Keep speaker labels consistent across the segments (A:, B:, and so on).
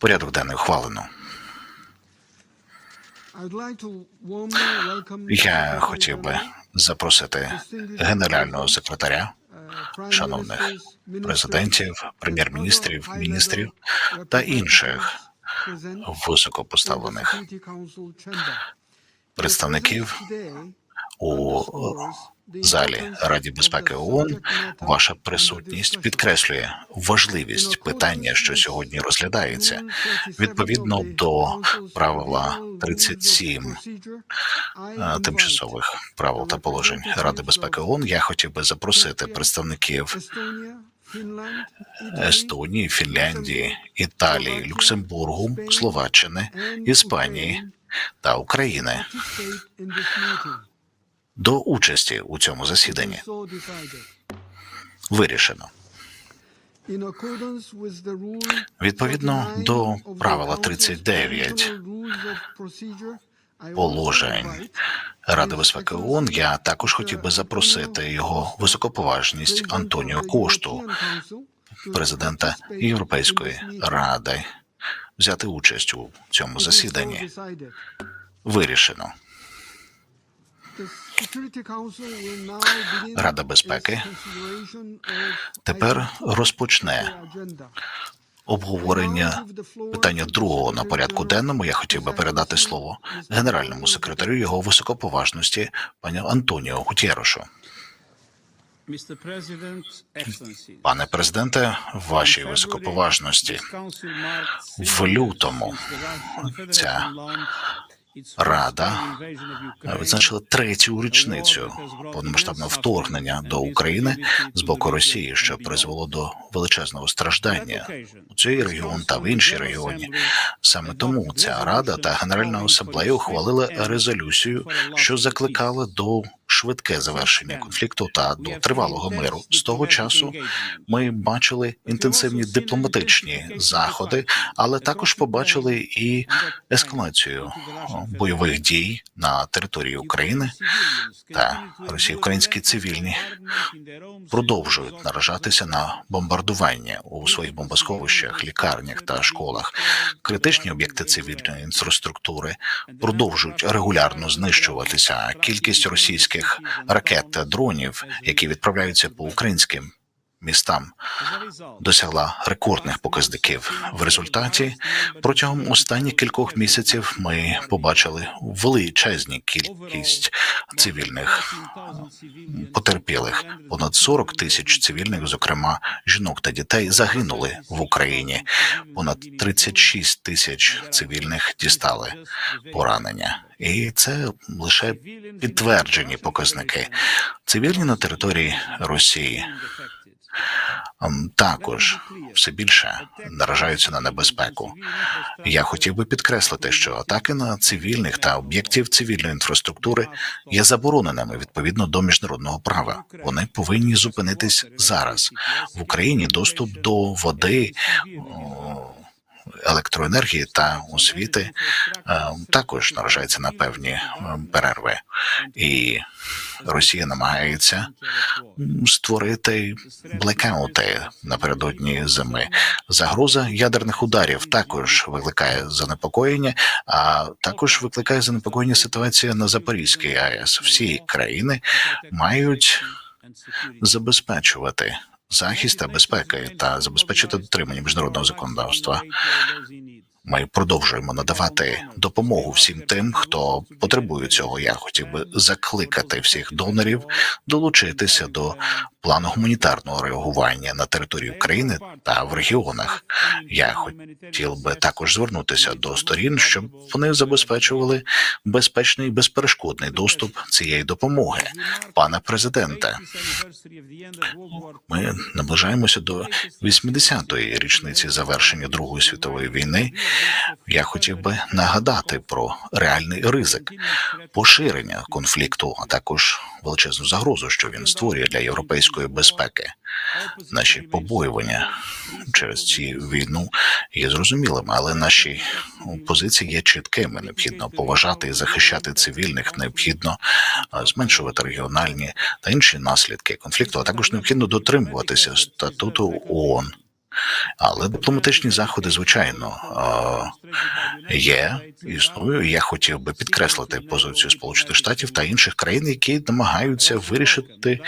A: Порядок денний ухвалено. Я хотів би запросити генерального секретаря, шановних президентів, прем'єр-міністрів, міністрів та інших високопоставлених представників у залі Раді безпеки ООН. Ваша присутність підкреслює важливість питання, що сьогодні розглядається. Відповідно до правила 37 е, тимчасових правил та положень Ради безпеки ООН, я хотів би запросити представників Естонії, Фінляндії, Італії, Люксембургу, Словаччини, Іспанії та України до участі у цьому засіданні. Вирішено.
B: Відповідно до правила 39
A: Положень Ради безпеки ООН я також хотів би запросити його високоповажність Антоніо Кошту, президента Європейської ради, взяти участь у цьому засіданні. Вирішено.
B: Рада безпеки
A: Тепер розпочне обговорення питання другого на порядку денному. Я хотів би передати слово генеральному секретарю його високоповажності пану Антоніо Гутєрошу. Пане президенте, вашій високоповажності в лютому ця Рада відзначила третю річницю повномасштабного вторгнення до України з боку Росії, що призвело до величезного страждання у цей регіон та в іншій регіоні. Саме тому ця рада та Генеральна асамблея ухвалили резолюцію, що закликала до швидке завершення конфлікту та до тривалого миру. З того часу ми бачили інтенсивні дипломатичні заходи, але також побачили і ескалацію бойових дій на території України та Росії. Українські цивільні продовжують наражатися на бомбардування у своїх бомбосховищах, лікарнях та школах. Критичні об'єкти цивільної інфраструктури продовжують регулярно знищуватися. Кількість російських ракет та дронів, які відправляються по українським містам, досягла рекордних показників. В результаті протягом останніх кількох місяців ми побачили величезні кількість цивільних потерпілих. Понад 40 тисяч цивільних, зокрема жінок та дітей, загинули в Україні. Понад 36 тисяч цивільних дістали поранення, і це лише підтверджені показники. Цивільні на території Росії також все більше наражаються на небезпеку. Я хотів би підкреслити, що атаки на цивільних та об'єктів цивільної інфраструктури є забороненими відповідно до міжнародного права. Вони повинні зупинитись зараз в Україні. Доступ до води. Електроенергії та освіти е, також наражається на певні е, перерви, і Росія намагається створити блекаути напередодні зими. Загроза ядерних ударів також викликає занепокоєння, а також викликає занепокоєння ситуація на Запорізькій АЕС. Всі країни мають забезпечувати захист та безпеки та забезпечити дотримання міжнародного законодавства. Ми продовжуємо надавати допомогу всім тим, хто потребує цього. Я хотів би закликати всіх донорів долучитися до плану гуманітарного реагування на території України та в регіонах. Я хотів би також звернутися до сторін, щоб вони забезпечували безпечний і безперешкодний доступ цієї допомоги. Пане президенте, ми наближаємося до 80-ї річниці завершення Другої світової війни. Я хотів би нагадати про реальний ризик поширення конфлікту, а також величезну загрозу, що він створює для європейської безпеки. Наші побоювання через цю війну є зрозумілими, але наші позиції є чіткими. Необхідно поважати і захищати цивільних, необхідно зменшувати регіональні та інші наслідки конфлікту. А також необхідно дотримуватися статуту ООН. Але дипломатичні заходи, звичайно, є, існує. Я хотів би підкреслити позицію Сполучених Штатів та інших країн, які намагаються вирішити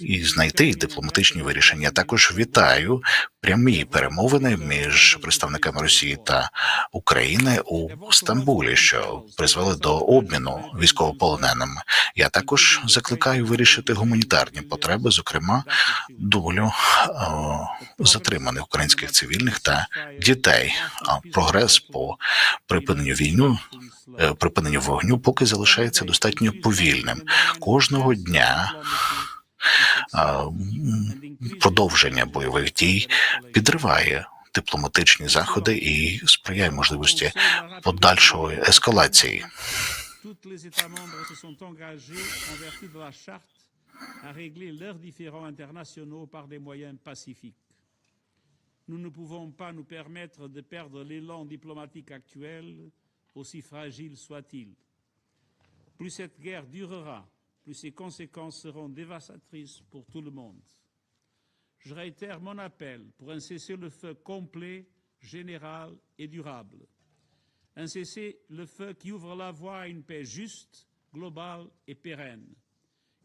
A: і знайти дипломатичні вирішення. Також вітаю прямі перемовини між представниками Росії та України у Стамбулі, що призвели до обміну військовополоненими. Я також закликаю вирішити гуманітарні потреби, зокрема долю е, затриманих українських цивільних та дітей. А прогрес по припиненню війну, е, припиненню вогню поки залишається достатньо повільним. Кожного дня продовження бойових дій підриває дипломатичні заходи і сприяє можливості подальшої ескалації.
C: Nous ne pouvons pas nous permettre de perdre l'élan diplomatique actuel, aussi fragile soit-il. Plus cette guerre durera, plus ses conséquences seront dévastatrices pour tout le monde. Je réitère mon appel pour un cessez-le-feu complet, général et durable un cessez-le-feu qui ouvre la voie à une paix juste, globale et pérenne,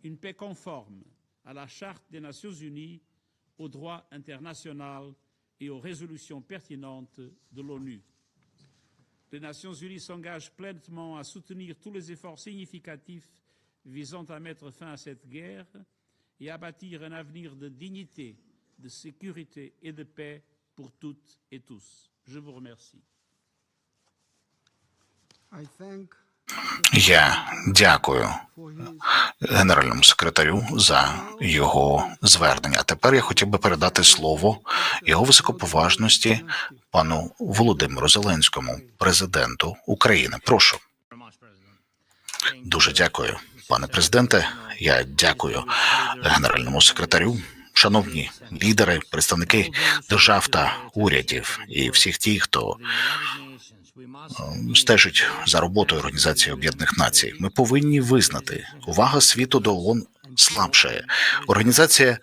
C: une paix conforme à la Charte des Nations Unies, au droit international et aux résolutions pertinentes de l'ONU. Les Nations Unies s'engagent pleinement à soutenir tous les efforts significatifs visant à mettre fin à cette guerre et à bâtir un avenir de dignité, de sécurité et de paix pour toutes et tous. Je vous remercie.
B: I thank
A: Я дякую генеральному секретарю за його звернення. А тепер я хотів би передати слово його високоповажності пану Володимиру Зеленському, президенту України. Прошу. Дуже дякую, пане президенте. Я дякую генеральному секретарю. Шановні лідери, представники держав та урядів і всіх ті, хто стежить за роботою Організації Об'єднаних Націй. Ми повинні визнати, увага світу до ООН слабшає. Організація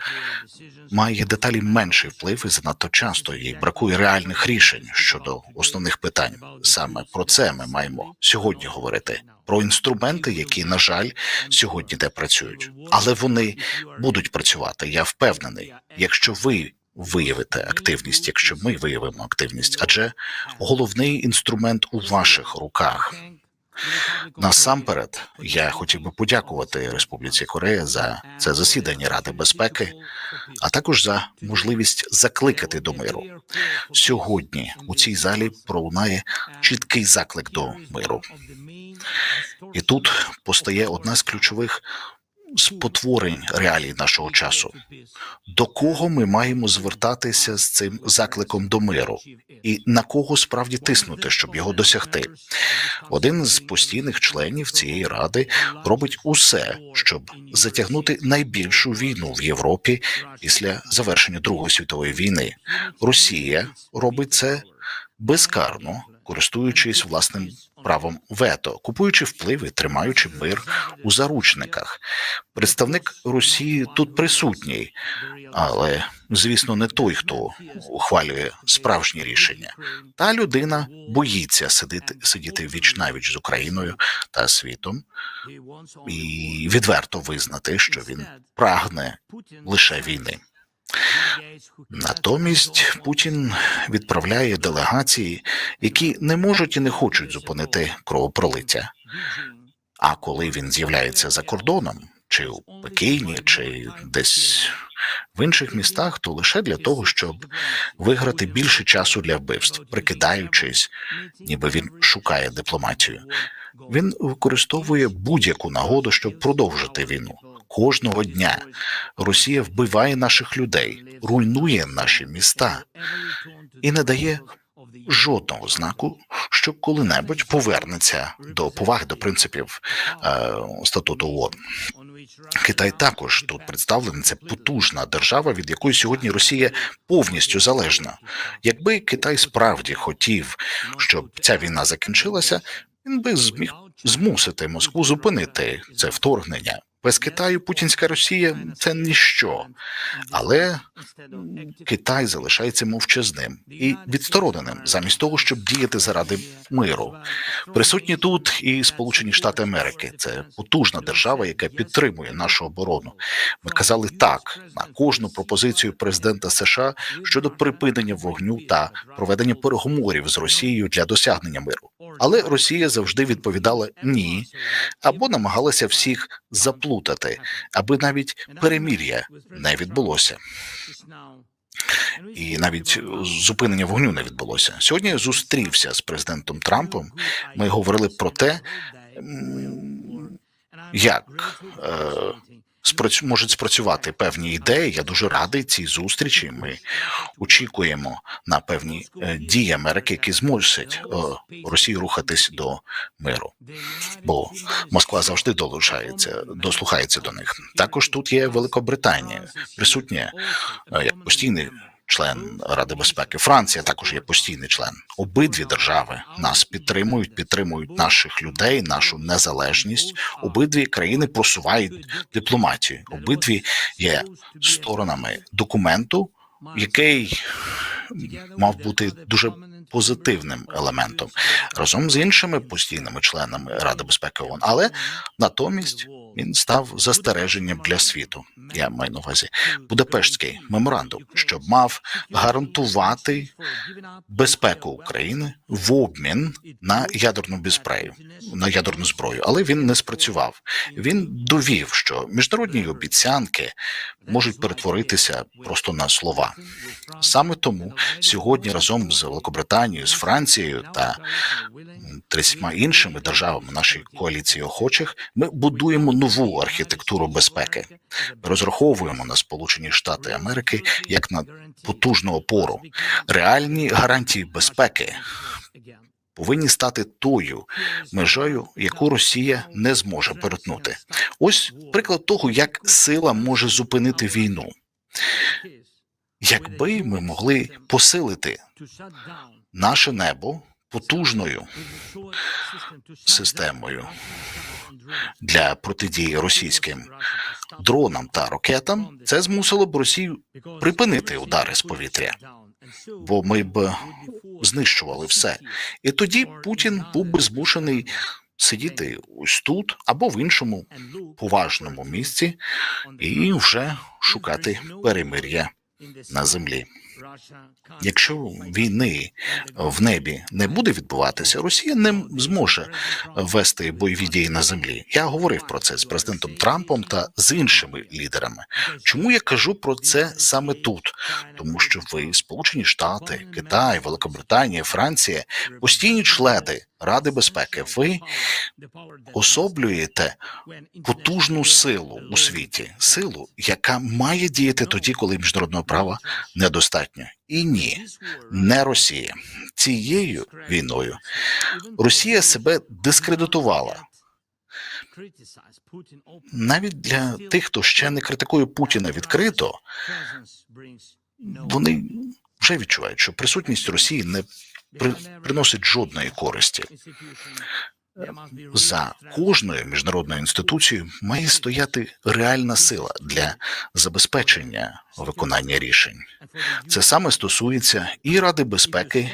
A: має деталі менший вплив і занадто часто їй бракує реальних рішень щодо основних питань. Саме про це ми маємо сьогодні говорити. Про інструменти, які, на жаль, сьогодні не працюють, але вони будуть працювати. Я впевнений, якщо ви виявите активність, якщо ми виявимо активність, адже головний інструмент у ваших руках. Насамперед, я хотів би подякувати Республіці Корея за це засідання Ради безпеки, а також за можливість закликати до миру. Сьогодні у цій залі пролунає чіткий заклик до миру. І тут постає одна з ключових спотворень реалій нашого часу. До кого ми маємо звертатися з цим закликом до миру, і на кого справді тиснути, щоб його досягти? Один з постійних членів цієї ради робить усе, щоб затягнути найбільшу війну в Європі після завершення Другої світової війни. Росія робить це безкарно, користуючись власним правом вето, купуючи впливи, тримаючи мир у заручниках. Представник Росії тут присутній, але звісно, не той, хто ухвалює справжні рішення. Та людина боїться сидіти сидіти віч навіч з Україною та світом і відверто визнати, що він прагне лише війни. Натомість Путін відправляє делегації, які не можуть і не хочуть зупинити кровопролиття. А коли він з'являється за кордоном, чи у Пекіні, чи десь в інших містах, то лише для того, щоб виграти більше часу для вбивств, прикидаючись, ніби він шукає дипломатію. Він використовує будь-яку нагоду, щоб продовжити війну. Кожного дня Росія вбиває наших людей, руйнує наші міста і не дає жодного знаку, що коли-небудь повернеться до поваги до принципів е, статуту ООН. Китай також тут представлений. Це потужна держава, від якої сьогодні Росія повністю залежна. Якби Китай справді хотів, щоб ця війна закінчилася, він би зміг змусити Москву зупинити це вторгнення. Без Китаю путінська Росія це ніщо. Але Китай залишається мовчазним і відстороненим, замість того, щоб діяти заради миру. Присутні тут і Сполучені Штати Америки. Це потужна держава, яка підтримує нашу оборону. Ми казали так на кожну пропозицію президента США щодо припинення вогню та проведення переговорів з Росією для досягнення миру. Але Росія завжди відповідала ні або намагалася всіх заплутати, аби навіть перемір'я не відбулося. І навіть зупинення вогню не відбулося. Сьогодні я зустрівся з президентом Трампом. Ми говорили про те, як е, можуть спрацювати певні ідеї. Я дуже радий цій зустрічі. Ми очікуємо на певні е, дії Америки, які змусять е, Росію рухатись до миру. Бо Москва завжди долучається, дослухається до них. Також тут є Великобританія, присутня е, як постійний член Ради безпеки. Франція також є постійний член. Обидві держави нас підтримують, підтримують наших людей, нашу незалежність. Обидві країни просувають дипломатію. Обидві є сторонами документу, який мав бути дуже позитивним елементом разом з іншими постійними членами Ради безпеки ООН. Але натомість він став застереженням для світу. Я маю на увазі Будапештський меморандум, що мав гарантувати безпеку України в обмін на ядерну безпрею, на ядерну зброю, але він не спрацював. Він довів, що міжнародні обіцянки можуть перетворитися просто на слова. Саме тому сьогодні разом з Великобританією, з Францією та 30 іншими державами нашої коаліції охочих ми будуємо нову архітектуру безпеки. Розраховуємо на Сполучені Штати Америки як на потужну опору. Реальні гарантії безпеки повинні стати тою межею, яку Росія не зможе перетнути. Ось приклад того, як сила може зупинити війну. Якби ми могли посилити наше небо потужною системою для протидії російським дронам та ракетам, це змусило б Росію припинити удари з повітря, бо ми б знищували все. І тоді Путін був би змушений сидіти ось тут або в іншому поважному місці і вже шукати перемир'я на землі. Якщо війни в небі не буде відбуватися, Росія не зможе вести бойові дії на землі. Я говорив про це з президентом Трампом та з іншими лідерами. Чому я кажу про це саме тут? Тому що ви, Сполучені Штати, Китай, Великобританія, Франція, постійні члени Ради безпеки, ви особлюєте потужну силу у світі, силу, яка має діяти тоді, коли міжнародного права недостатньо. І ні, не Росія. Цією війною Росія себе дискредитувала. Навіть для тих, хто ще не критикує Путіна відкрито, вони вже відчувають, що присутність Росії не при, приносить жодної користі. За кожною міжнародною інституцією має стояти реальна сила для забезпечення виконання рішень. Це саме стосується і Ради безпеки,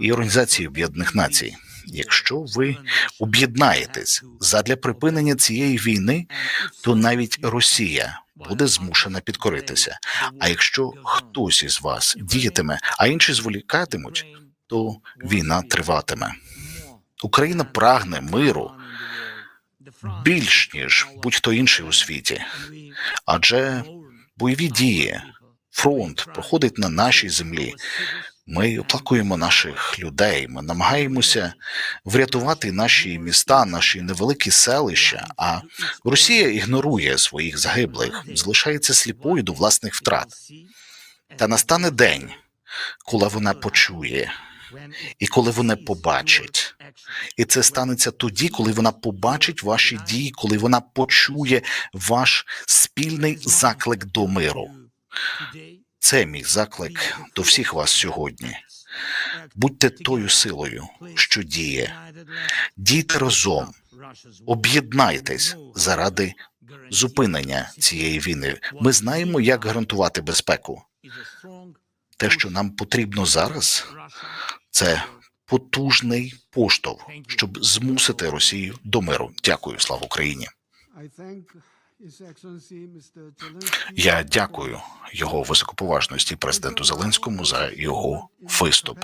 A: і Організації Об'єднаних Націй. Якщо ви об'єднаєтесь задля припинення цієї війни, то навіть Росія буде змушена підкоритися. А якщо хтось із вас діятиме, а інші зволікатимуть, то війна триватиме. Україна прагне миру більш ніж будь-хто інший у світі, адже бойові дії, фронт проходить на нашій землі. Ми оплакуємо наших людей. Ми намагаємося врятувати наші міста, наші невеликі селища. А Росія ігнорує своїх загиблих, залишається сліпою до власних втрат. Та настане день, коли вона почує, і коли вона побачить. І це станеться тоді, коли вона побачить ваші дії, коли вона почує ваш спільний заклик до миру. Це мій заклик до всіх вас сьогодні. Будьте тою силою, що діє. Дійте разом, об'єднайтесь заради зупинення цієї війни. Ми знаємо, як гарантувати безпеку. Те, що нам потрібно зараз, це потужний поштовх, щоб змусити Росію до миру. Дякую, слава Україні. Я дякую його високоповажності президенту Зеленському за його виступ.